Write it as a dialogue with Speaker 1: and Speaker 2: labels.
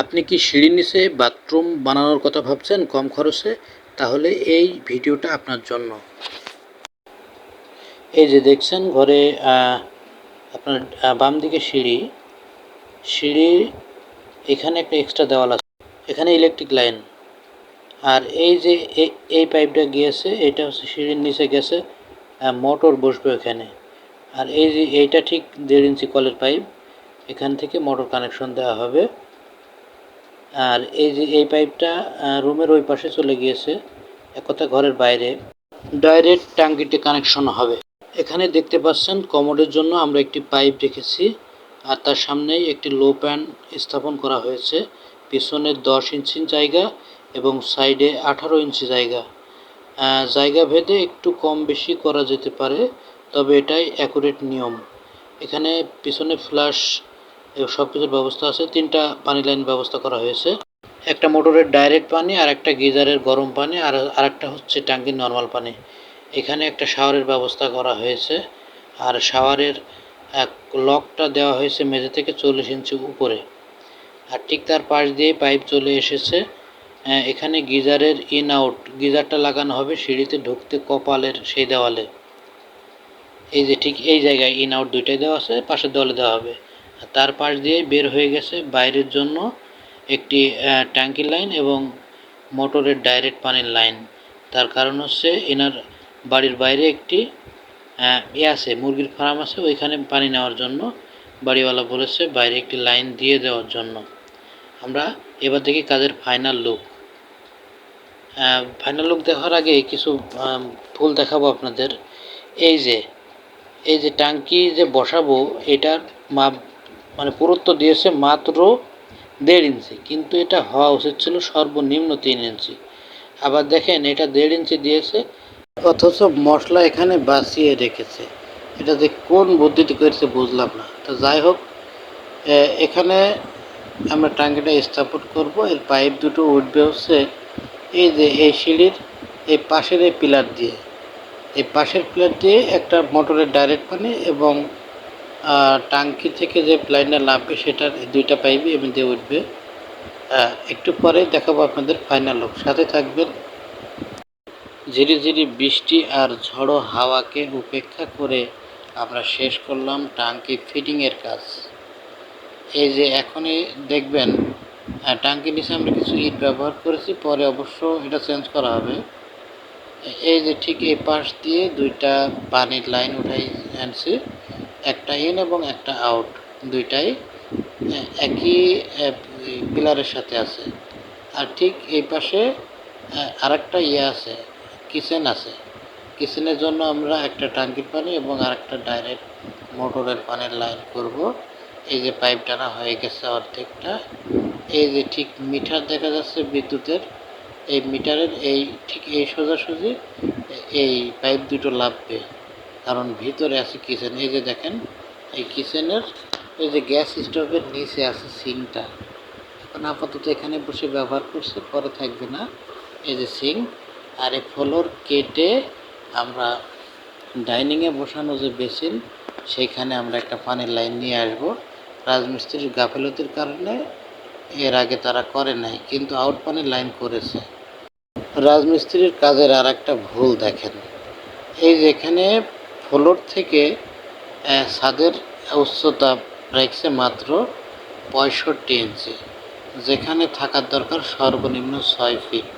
Speaker 1: আপনি কি সিঁড়ির নিচে বাথরুম বানানোর কথা ভাবছেন কম খরচে? তাহলে এই ভিডিওটা আপনার জন্য। এই যে দেখছেন ঘরে আপনার বাম দিকে সিঁড়ি। সিঁড়ি এখানে একটা এক্সট্রা দেওয়াল আছে। এখানে ইলেকট্রিক লাইন আর এই যে এই পাইপটা গিয়েছে, এটা হচ্ছে সিঁড়ির নিচে গেছে মোটর বসবে এখানে আর এই যে, এইটা ঠিক দেড় ইঞ্চি কলের পাইপ এখান থেকে মোটর কানেকশন দেওয়া হবে। আর এই যে, এই পাইপটা রুমের ওই পাশে চলে গিয়েছে। একথা ঘরের বাইরে। ডাইরেক্ট ট্যাঙ্কিতে কানেকশন হবে। এখানে দেখতে পাচ্ছেন, কমোডের জন্য আমরা একটি পাইপ রেখেছি আর তার সামনেই একটি লো প্যান স্থাপন করা হয়েছে। পিছনে দশ ইঞ্চি জায়গা এবং সাইডে আঠারো ইঞ্চি জায়গা। জায়গা ভেদে একটু কম বেশি করা যেতে পারে, তবে এটাই অ্যাকুরেট নিয়ম। এখানে পিছনে ফ্লাশ সব কিছুর ব্যবস্থা আছে। তিনটা পানি লাইন ব্যবস্থা করা হয়েছে। একটা মোটরের ডাইরেক্ট পানি, আর একটা গিজারের গরম পানি, আর আরেকটা হচ্ছে ট্যাঙ্কির নর্মাল পানি। এখানে একটা শাওয়ারের ব্যবস্থা করা হয়েছে। আর শাওয়ারের এক লকটা দেওয়া হয়েছে মেঝে থেকে চল্লিশ ইঞ্চি উপরে। আর ঠিক তার পাশ দিয়ে পাইপ চলে এসেছে। এখানে গিজারের ইন আউট, গিজারটা লাগানো হবে সিঁড়িতে ঢুকতে কপালের সেই দেওয়ালে। এই যে ঠিক এই জায়গায় ইন আউট দুইটাই দেওয়া আছে পাশের দেওয়ালে দেওয়া হবে। তার পাশ দিয়ে বের হয়ে গেছে বাইরের জন্য একটি ট্যাঙ্কি লাইন এবং মোটরের ডাইরেক্ট পানির লাইন। তার কারণ হচ্ছে এনার বাড়ির বাইরে একটি ইয়ে আছে, মুরগির ফার্ম আছে, ওইখানে পানি নেওয়ার জন্য বাড়িওয়ালা বলেছে বাইরে একটি লাইন দিয়ে দেওয়ার জন্য। আমরা এবার দেখি কাজের ফাইনাল লুক। ফাইনাল লুক দেখার আগে কিছু ফুল দেখাবো আপনাদের। এই যে এই যে টাঙ্কি যে বসাবো, এটার মাপ মানে পুরুত্ব দিয়েছে মাত্র দেড় ইঞ্চি। কিন্তু এটা হওয়া উচিত ছিল সর্বনিম্ন তিন ইঞ্চি। আবার দেখেন, এটা দেড় ইঞ্চি দিয়েছে, অথচ মশলা এখানে বাঁচিয়ে রেখেছে। এটা যে কোন বুদ্ধিতে করেছে বুঝলাম না। তো যাই হোক এখানে আমরা টাঙ্কিটা স্থাপন করব। এর পাইপ দুটো উঠবে হচ্ছে এই যে এই সিঁড়ির, এই পাশের এই পিলার দিয়ে। এই পাশের পিলার দিয়ে একটা মোটরের ডাইরেক্ট পানি এবং টাঙ্কি থেকে যে লাইনটা নামবে সেটার দুইটা পাইপই এমনি দিয়ে উঠবে। একটু পরে দেখাবো আপনাদের ফাইনাল লুক সাথে থাকবেন ঝিরি ঝিরি বৃষ্টি আর ঝড়ো হাওয়াকে উপেক্ষা করে আমরা শেষ করলাম টাঙ্কি ফিটিংয়ের কাজ। এই যে এখনই দেখবেন আহ, টাঙ্কির নিচে আমরা কিছু ইট ব্যবহার করেছি পরে অবশ্য এটা চেঞ্জ করা হবে। এই যে ঠিক এই পাশ দিয়ে দুইটা পানির লাইন উঠাই আনছি। একটা ইন এবং একটা আউট দুইটাই একই পিলারের সাথে আছে। আর ঠিক এই পাশে আরেকটা ইয়ে আছে কিচেন আছে। কিচেনের জন্য আমরা একটা টাঙ্কির পানি এবং আরেকটা ডাইরেক্ট মোটরের পানির লাইন করব। এই যে পাইপ টানা হয়ে গেছে অর্ধেকটা। এই যে ঠিক মিটার দেখা যাচ্ছে বিদ্যুতের, এই মিটারের এই ঠিক এই সোজাসুজি এই পাইপ দুটো লাগবে কারণ ভিতরে আছে কিচেন এই যে দেখেন, এই কিচেনের এই যে গ্যাস স্টোভের নিচে আছে সিংটা। এখন আপাতত এখানে বসে ব্যবহার করছে, পরে থাকবে না। এই যে সিং, আর এই ফ্লোর কেটে আমরা ডাইনিংয়ে বসানো যে বেসিন সেইখানে আমরা একটা পানির লাইন নিয়ে আসব। রাজমিস্ত্রির গাফিলতির কারণে এর আগে তারা করে নাই, কিন্তু আউট পানির লাইন করেছে। রাজমিস্ত্রির কাজের আর একটা ভুল দেখেন। এই যেখানে ফ্লোর থেকে ছাদের উচ্চতা রাখছে মাত্র পঁয়ষট্টি ইঞ্চি যেখানে থাকার দরকার সর্বনিম্ন ছয় ফিট।